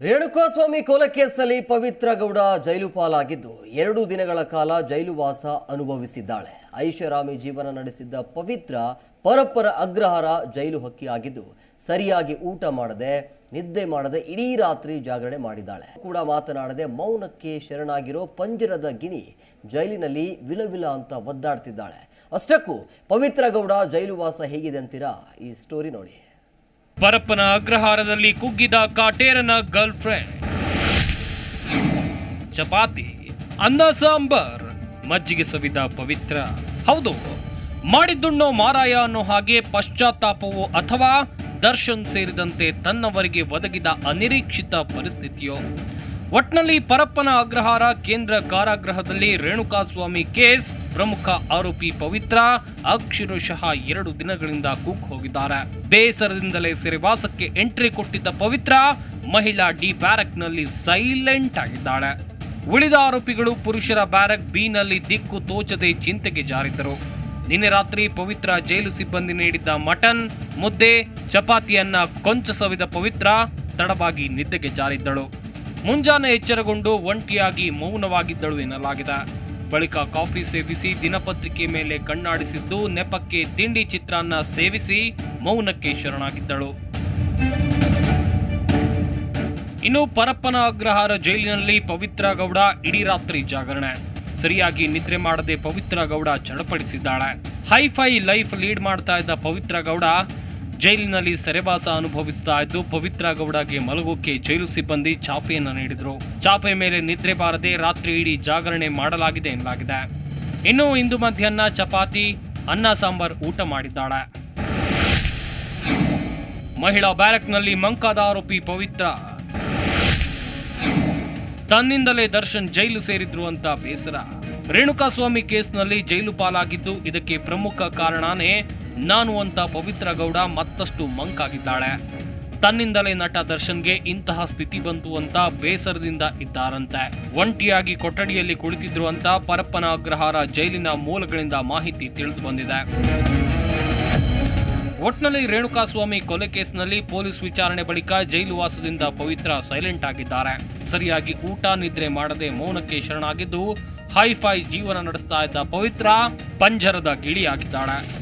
ರೇಣುಕಾಸ್ವಾಮಿ ಕೊಲೆ ಕೇಸ್ನಲ್ಲಿ ಪವಿತ್ರ ಗೌಡ ಜೈಲು ಪಾಲಾಗಿದ್ದು ಎರಡು ದಿನಗಳ ಕಾಲ ಜೈಲುವಾಸ ಅನುಭವಿಸಿದ್ದಾಳೆ. ಐಷಾರಾಮಿ ಜೀವನ ನಡೆಸಿದ್ದ ಪವಿತ್ರ ಪರಪ್ಪರ ಅಗ್ರಹಾರ ಜೈಲು ಹಕ್ಕಿಯಾಗಿದ್ದು ಸರಿಯಾಗಿ ಊಟ ಮಾಡದೆ, ನಿದ್ದೆ ಮಾಡದೆ ಇಡೀ ರಾತ್ರಿ ಜಾಗರಣೆ ಮಾಡಿದ್ದಾಳೆ. ಕೂಡ ಮಾತನಾಡದೆ ಮೌನಕ್ಕೆ ಶರಣಾಗಿರೋ ಪಂಜರದ ಗಿಣಿ ಜೈಲಿನಲ್ಲಿ ವಿಲವಿಲ ಅಂತ ಒದ್ದಾಡ್ತಿದ್ದಾಳೆ. ಅಷ್ಟಕ್ಕೂ ಪವಿತ್ರ ಗೌಡ ಜೈಲು ವಾಸ ಹೇಗಿದೆ ಅಂತೀರಾ? ಈ ಸ್ಟೋರಿ ನೋಡಿ. ಪರಪ್ಪನ ಅಗ್ರಹಾರದಲ್ಲಿ ಕುಗ್ಗಿದ ಕಾಟೇರನ ಗರ್ಲ್ ಫ್ರೆಂಡ್ ಚಪಾತಿ, ಅನ್ನ ಸಾಂಬಾರ್, ಮಜ್ಜಿಗೆ ಸವಿದ ಪವಿತ್ರ. ಹೌದು, ಮಾಡಿದ್ದುಣ್ಣೋ ಮಾರಾಯ ಅನ್ನೋ ಹಾಗೆ ಪಶ್ಚಾತ್ತಾಪವೋ ಅಥವಾ ದರ್ಶನ್ ಸೇರಿದಂತೆ ತನ್ನವರಿಗೆ ಒದಗಿದ ಅನಿರೀಕ್ಷಿತ ಪರಿಸ್ಥಿತಿಯೋ. ಒಟ್ನಲ್ಲಿ ಪರಪ್ಪನ ಅಗ್ರಹಾರ ಕೇಂದ್ರ ಕಾರಾಗೃಹದಲ್ಲಿ ರೇಣುಕಾಸ್ವಾಮಿ ಕೇಸ್, ಪ್ರಮುಖ ಆರೋಪಿ ಪವಿತ್ರ ಅಕ್ಷರಶಃ ಎರಡು ದಿನಗಳಿಂದ ಕುಕ್ ಹೋಗಿದ್ದಾರೆ. ಬೇಸರದಿಂದಲೇ ಸೆರೆವಾಸಕ್ಕೆ ಎಂಟ್ರಿ ಕೊಟ್ಟಿದ್ದ ಪವಿತ್ರ, ಮಹಿಳಾ ಡಿ ಬ್ಯಾರಕ್ನಲ್ಲಿ ಸೈಲೆಂಟ್ ಆಗಿದ್ದಾಳೆ. ಉಳಿದ ಆರೋಪಿಗಳು ಪುರುಷರ ಬ್ಯಾರಕ್ ಬಿ ನಲ್ಲಿ ದಿಕ್ಕು ತೋಚದೆ ಚಿಂತೆಗೆ ಜಾರಿದ್ದರು. ನಿನ್ನೆ ರಾತ್ರಿ ಪವಿತ್ರ ಜೈಲು ಸಿಬ್ಬಂದಿ ನೀಡಿದ್ದ ಮಟನ್, ಮುದ್ದೆ, ಚಪಾತಿಯನ್ನ ಕೊಂಚ ಸವಿದ ಪವಿತ್ರ ತಡವಾಗಿ ನಿದ್ದೆಗೆ ಜಾರಿದ್ದಳು. ಮುಂಜಾನೆ ಎಚ್ಚರಗೊಂಡು ಒಂಟಿಯಾಗಿ ಮೌನವಾಗಿದ್ದಳು ಎನ್ನಲಾಗಿದೆ. ಬಳಿಕ ಕಾಫಿ ಸೇವಿಸಿ ದಿನಪತ್ರಿಕೆ ಮೇಲೆ ಕಣ್ಣಾಡಿಸಿದ್ದು ನೆಪಕ್ಕೆ ತಿಂಡಿ ಚಿತ್ರಾನ್ನ ಸೇವಿಸಿ ಮೌನಕ್ಕೆ ಶರಣಾಗಿದ್ದಳು. ಇನ್ನು ಪರಪ್ಪನ ಅಗ್ರಹಾರ ಜೈಲಿನಲ್ಲಿ ಪವಿತ್ರ ಗೌಡ ಇಡೀ ರಾತ್ರಿ ಜಾಗರಣೆ. ಸರಿಯಾಗಿ ನಿದ್ರೆ ಮಾಡದೆ ಪವಿತ್ರ ಗೌಡ ಚಡಪಡಿಸಿದ್ದಾಳೆ. ಹೈಫೈ ಲೈಫ್ ಲೀಡ್ ಮಾಡ್ತಾ ಇದ್ದ ಪವಿತ್ರ ಗೌಡ ಜೈಲಿನಲ್ಲಿ ಸೆರೆವಾಸ ಅನುಭವಿಸ್ತಾ ಇದ್ದು ಪವಿತ್ರ ಗೌಡಗೆ ಮಲಗೋಕೆ ಜೈಲು ಸಿಬ್ಬಂದಿ ಚಾಪೆಯನ್ನು ನೀಡಿದರು. ಚಾಪೆ ಮೇಲೆ ನಿದ್ರೆ ಬಾರದೆ ರಾತ್ರಿ ಇಡೀ ಜಾಗರಣೆ ಮಾಡಲಾಗಿದೆ ಎನ್ನಲಾಗಿದೆ ಇನ್ನು ಇಂದು ಮಧ್ಯಾಹ್ನ ಚಪಾತಿ, ಅನ್ನ ಸಾಂಬಾರ್ ಊಟ ಮಾಡಿದ್ದಾಳೆ. ಮಹಿಳಾ ಬ್ಯಾರಕ್ನಲ್ಲಿ ಮಂಕಾದ ಆರೋಪಿ ಪವಿತ್ರ. ತನ್ನಿಂದಲೇ ದರ್ಶನ್ ಜೈಲು ಸೇರಿದ್ರು ಅಂತ ಬೇಸರ. ರೇಣುಕಾಸ್ವಾಮಿ ಕೇಸ್ನಲ್ಲಿ ಜೈಲು ಪಾಲಾಗಿದ್ದು ಇದಕ್ಕೆ ಪ್ರಮುಖ ಕಾರಣನೇ ನಾನು ಅಂತ ಪವಿತ್ರ ಗೌಡ ಮತ್ತಷ್ಟು ಮಂಕಾಗಿದ್ದಾಳೆ. ತನ್ನಿಂದಲೇ ನಟ ದರ್ಶನ್ಗೆ ಇಂತಹ ಸ್ಥಿತಿ ಬಂತು ಅಂತ ಬೇಸರದಿಂದ ಇದ್ದಾರಂತೆ. ಒಂಟಿಯಾಗಿ ಕೊಠಡಿಯಲ್ಲಿ ಕುಳಿತಿದ್ರು ಅಂತ ಪರಪ್ಪನ ಅಗ್ರಹಾರ ಜೈಲಿನ ಮೂಲಗಳಿಂದ ಮಾಹಿತಿ ತಿಳಿದು ಬಂದಿದೆ. ಒಟ್ನಲ್ಲಿ ರೇಣುಕಾಸ್ವಾಮಿ ಕೊಲೆ ಕೇಸ್ನಲ್ಲಿ ಪೊಲೀಸ್ ವಿಚಾರಣೆ ಬಳಿಕ ಜೈಲು ವಾಸದಿಂದ ಪವಿತ್ರ ಸೈಲೆಂಟ್ ಆಗಿದ್ದಾರೆ. ಸರಿಯಾಗಿ ಊಟ ನಿದ್ರೆ ಮಾಡದೆ ಮೌನಕ್ಕೆ ಶರಣಾಗಿದ್ದು ಹೈಫೈ ಜೀವನ ನಡೆಸ್ತಾ ಇದ್ದ ಪವಿತ್ರ ಪಂಜರದ ಗಿಳಿಯಾಗಿದ್ದಾಳೆ.